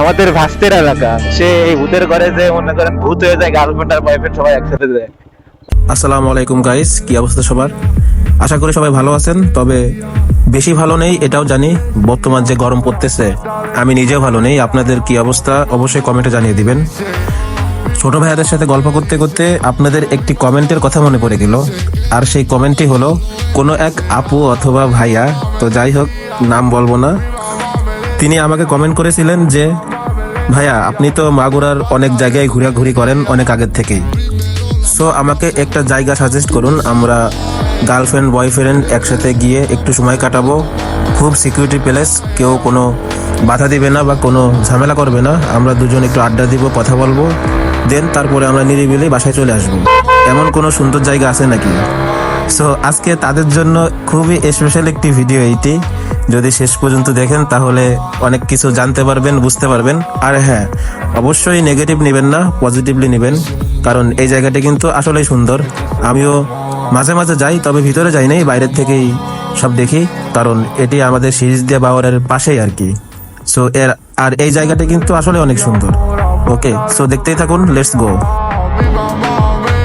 আমাদের ভাস্তের এলাকা। সে এই ভূতের ঘরে যে মনে করেন ভূত হয়ে যায় গার্লফ্রেন্ড আর বয়ফ্রেন্ড সবাই একসাথে যায়। আসসালামু আলাইকুম গাইস কি অবস্থা সবার? আশা করি সবাই ভালো আছেন, তবে বেশি ভালো নেই, এটাও জানি। বর্তমান যে গরম পড়তেছে, আমি নিজেও ভালো নেই। আপনাদের কি অবস্থা, অবশ্যই কমেন্টে জানিয়ে দিবেন। ছোট ভাইয়াদের সাথে গল্প করতে করতে আপনাদের একটি কমেন্টের কথা মনে পড়ে গেল। আর সেই কমেন্টটি হলো, কোনো এক আপু অথবা ভাইয়া, তো যাই হোক, নাম বলব না। তিনি আমাকে কমেন্ট করেছিলেন যে, ভাইয়া, আপনি তো মাগুরার অনেক জায়গায় ঘোরাঘুরি করেন অনেক আগের থেকেই। সো আমাকে একটা জায়গা সাজেস্ট করুন, আমরা গার্লফ্রেন্ড বয়ফ্রেন্ড একসাথে গিয়ে একটু সময় কাটাবো। খুব সিকিউরিটি প্লেস কেউ কোনো বাধা দিবে না বা কোনো ঝামেলা করবে না। আমরা দুজন একটু আড্ডা দিব, কথা বলব। দেন তারপরে আমরা নিরিবিলি বাসায় চলে আসব। এমন কোনো সুন্দর জায়গা আছে নাকি? সো আজকে তাদের জন্য খুবই স্পেশাল একটি ভিডিও এইটি যদি শেষ পর্যন্ত দেখেন, তাহলে অনেক কিছু জানতে পারবেন, বুঝতে পারবেন। আর হ্যাঁ অবশ্যই নেগেটিভ নেবেন না পজিটিভলি নেবেন, কারণ এই জায়গাটা কিন্তু আসলেই সুন্দর। আমিও মাঝে মাঝে যাই, তবে ভিতরে যাই নাই, বাইরের থেকেই সব দেখি, কারণ এটি আমাদের সিরিজ দিয়ে বাওয়ারের পাশেই আর কি। সো এর, আর এই জায়গাটা কিন্তু আসলে অনেক সুন্দর। ওকে সো দেখতেই থাকুন let's go Mi mamá me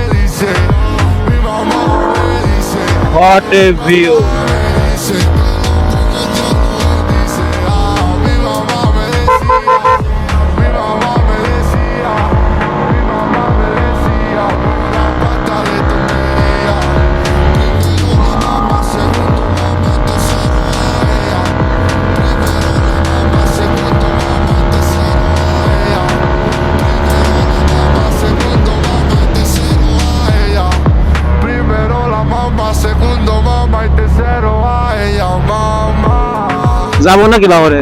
যাব নাকি বাবরে?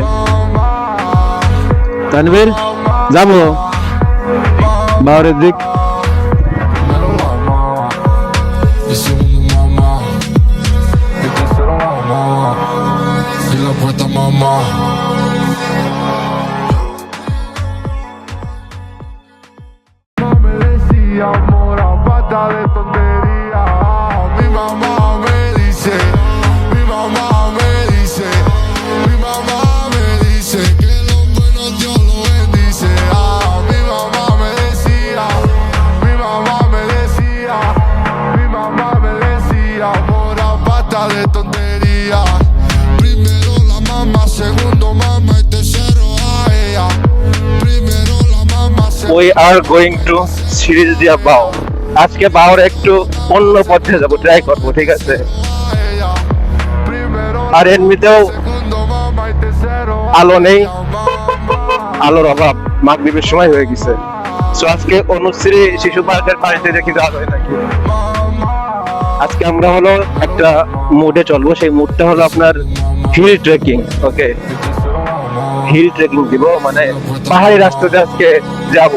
তানভীর যাব। বাবরের দিক mora, de tontería. Primero la mamá, segundo mamá y tercero a ella. Primero la mamá, segundo we are going to series দিয়া বাও আজকে বাওর একটু অন্য পথে যাব ট্রাই করব ঠিক আছে আর এমনিতেও আলো নেই. আলোর অভাব মাগরিবের সময় হয়ে গেছে সো আজকে অনুশ্রী শিশু পার্কের পানিতে দেখি যাওয়া হয় নাকি আজকে আমরা হলো একটা মোডে চলবো। সেই মোডটা হলো আপনার hill trekking okay hill trekking দিব মানে পাহাড়ি রাস্তাতে আজকে যাব।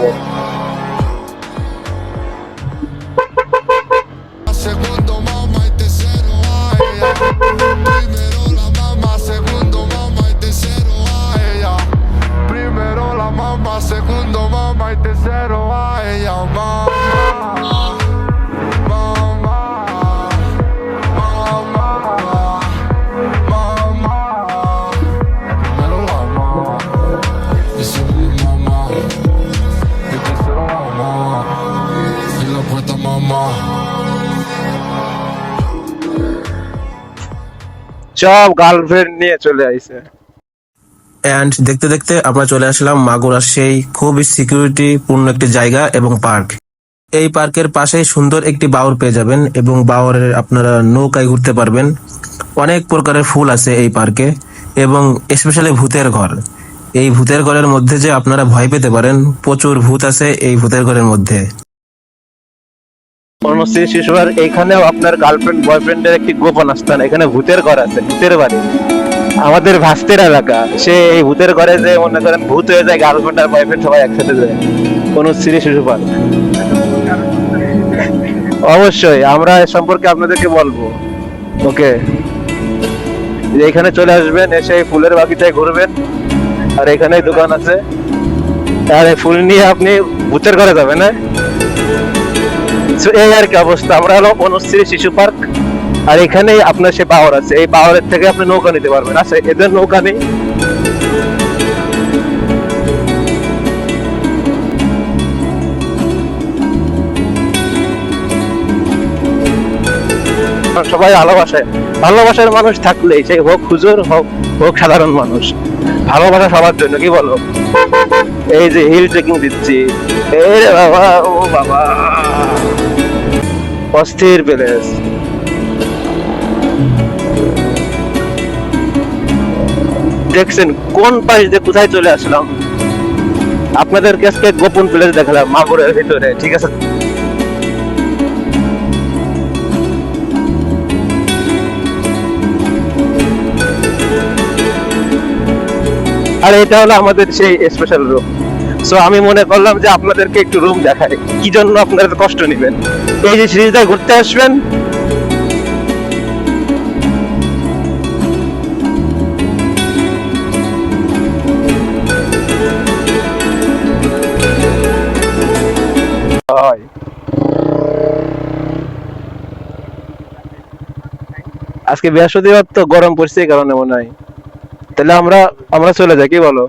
সব গার্লফ্রেন্ড নিয়ে চলে আইছে। অ্যান্ড দেখতে দেখতে আমরা চলে আসলাম মাগুরার সেই খুবই সিকিউরিটি পূর্ণ একটি জায়গা এবং পার্ক এই পার্কের পাশেই সুন্দর একটি বাওর পেয়ে যাবেন এবং বাওরের আপনারা নৌকায় ঘুরতে পারবেন। অনেক প্রকারের ফুল আছে এই পার্কে এবং স্পেশালি ভূতের ঘর। এই ভূতের ঘরের মধ্যে যে আপনারা ভয় পেতে পারেন প্রচুর ভূত আছে এই ভূতের ঘরের মধ্যে। অনুশ্রী শিশুর এইখানেও আপনার গার্লফ্রেন্ড বয়ফ্রেন্ডের একটি গোপন এখানে ভূতের ঘর আছে, ভূতের বাড়ি। আমাদের ভাস্তের এলাকা। সে এই ভূতের ঘরে যে মনে করেন ভূত হয়ে যায় গার্লফ্রেন্ড আর বয়ফ্রেন্ড সবাই একসাথে যায়। শিশু অবশ্যই, আমরা এ সম্পর্কে আপনাদেরকে বলব। ওকে? এখানে চলে আসবেন, এসে ফুলের বাগিচায় ঘুরবেন। আর এখানে দোকান আছে। আর ফুল নিয়ে আপনি ভূতের ঘরে যাবেন হ্যাঁ? সো এই আর কি অবস্থা। আমরা হলো বনশ্রী শিশু পার্ক, আর এখানে আপনার সে পাওয়ার আছে। এই পাওয়ারের থেকে আপনি নৌকা নিতে পারবেন। আচ্ছা এদের নৌকা নেই। সবাই ভালোবাসায় ভালোবাসার মানুষ থাকলে সে হোক হুজুর, হোক হোক সাধারণ মানুষ। ভালোবাসা সবার জন্য, কি বলো? এই যে হিল ট্রেকিং দিচ্ছি। এ বাবা, ও বাবা। অস্থির প্লেস দেখছেন, কোন পাশ দিয়ে কোথায় চলে আসলাম? আপনাদেরকে আজকে গোপন প্লেস দেখালাম, মাগুরের ভিতরে, ঠিক আছে? আর এটা হলো আমাদের সেই স্পেশাল রুম সো আমি মনে করলাম যে আপনাদেরকে একটু রুম দেখাই। কি জন্য আপনারা কষ্ট নেবেন? এই যে সিরিজটা ঘুরতে আসবেন আজকে বৃহস্পতিবার তো গরম পড়ছে এই কারণে মনে হয়। তাহলে আমরা আমরা চলে যাই কি বলো?